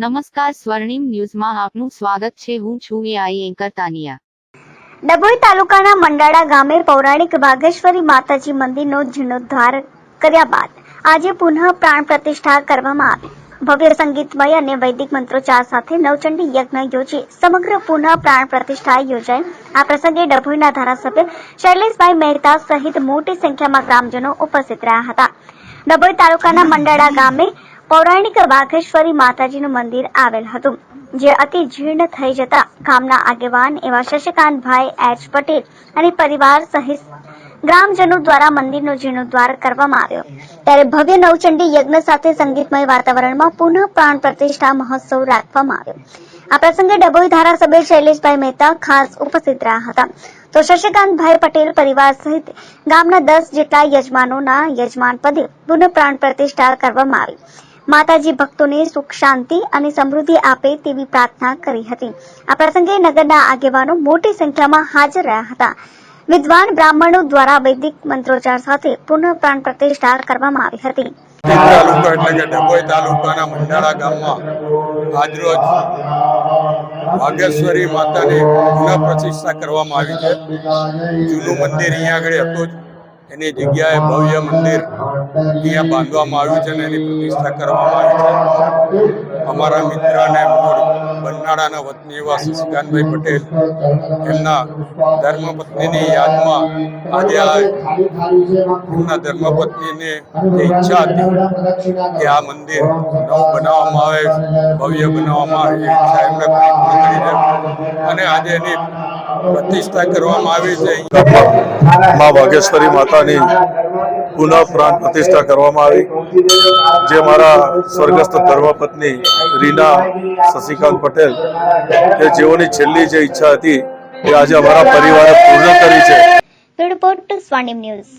નમસ્કાર સ્વર્ણિમ ન્યૂઝમાં આપનું સ્વાગત છે. હું છું એઆઈ એન્કર તાનિયા. ડભોઈ તાલુકાના મંડાળા ગામે પૌરાણિક વાઘેશ્વરી માતાજી મંદિરનો જીર્ણોદ્ધાર કર્યા બાદ આજે પુનઃ પ્રાણ પ્રતિષ્ઠા કરવામાં આવી. ભવ્ય સંગીતમય અને વૈદિક મંત્રોચ્ચાર સાથે નવચંડી યજ્ઞ યોજી સમગ્ર પુનઃ પ્રાણ પ્રતિષ્ઠા યોજાઈ આ પ્રસંગે ડભોઈના ધારાસભ્ય શૈલેષભાઈ મહેતા સહિત મોટી સંખ્યામાં ગ્રામજનો ઉપસ્થિત રહ્યા હતા. ડભોઈ તાલુકાના મંડાળા ગામે પૌરાણિક વાઘેશ્વરી માતાજીનું મંદિર આવેલ હતું, જે અતિ જીર્ણ થઈ જતા ગામના આગેવાન એવા શશિકાંતભાઈ એચ પટેલ અને પરિવાર સહિત ગ્રામજનો દ્વારા મંદિરનો જીર્ણોદ્વાર કરવામાં આવ્યો. ત્યારે ભવ્ય નવચંડી યજ્ઞ સાથે સંગીતમય વાતાવરણમાં પુનઃ પ્રાણ પ્રતિષ્ઠા મહોત્સવ રાખવામાં આવ્યો. આ પ્રસંગે ડભોઈ ધારાસભ્ય શૈલેષભાઈ મહેતા ખાસ ઉપસ્થિત રહ્યા હતા. તો શશિકાંતભાઈ પટેલ પરિવાર સહિત ગામના દસ જેટલા યજમાનોના યજમાન પદે પુનઃ પ્રાણ પ્રતિષ્ઠા કરવામાં આવી. માતાજી ભક્તોને સુખ, શાંતિ અને સમૃદ્ધિ આપે તેવી પ્રાર્થના કરી હતી. આ પ્રસંગે નગરના આગેવાનો મોટી સંખ્યામાં હાજર રહ્યા હતા. વિદ્વાન બ્રાહ્મણો દ્વારા વૈદિક મંત્રોચ્ચાર સાથે પુનઃ પ્રાણ પ્રતિષ્ઠા કરવામાં આવી હતી. વાઘેશ્વરી માતાની પુનઃ પ્રતિષ્ઠા કરવામાં આવી છે. જૂનું મંદિર અહીંયા આગળ હતું એની જગ્યાએ ભવ્ય મંદિર અહીંયા બાંધવામાં આવ્યું છે અને એની પ્રતિષ્ઠા કરવામાં આવી છે. અમારા મિત્ર અને મૂળ બન્નાળાના વતની એવા શશિકાંતભાઈ પટેલ, એમના ધર્મપત્નીની યાદમાં આજે આ એમના ધર્મપત્નીને જે ઈચ્છા હતી કે આ મંદિર નવું બનાવવામાં આવે, ભવ્ય બનાવવામાં આવે એ ઈચ્છા એમણે પૂરી કરી છે. અને આજે એની પ્રતિષ્ઠા કરવામાં આવી છે. મા વાઘેશ્વરી માતાની પુનઃ પ્રાણ પ્રતિષ્ઠા કરવામાં આવી. જે મારા સ્વર્ગસ્થ ધર્મપત્ની રીના શશિકાંત પટેલ કે જેઓની છેલ્લી જે ઈચ્છા હતી એ આજે અમારા પરિવારે પૂર્ણ કરી છે. રિપોર્ટ સ્વાનિમ ન્યૂઝ.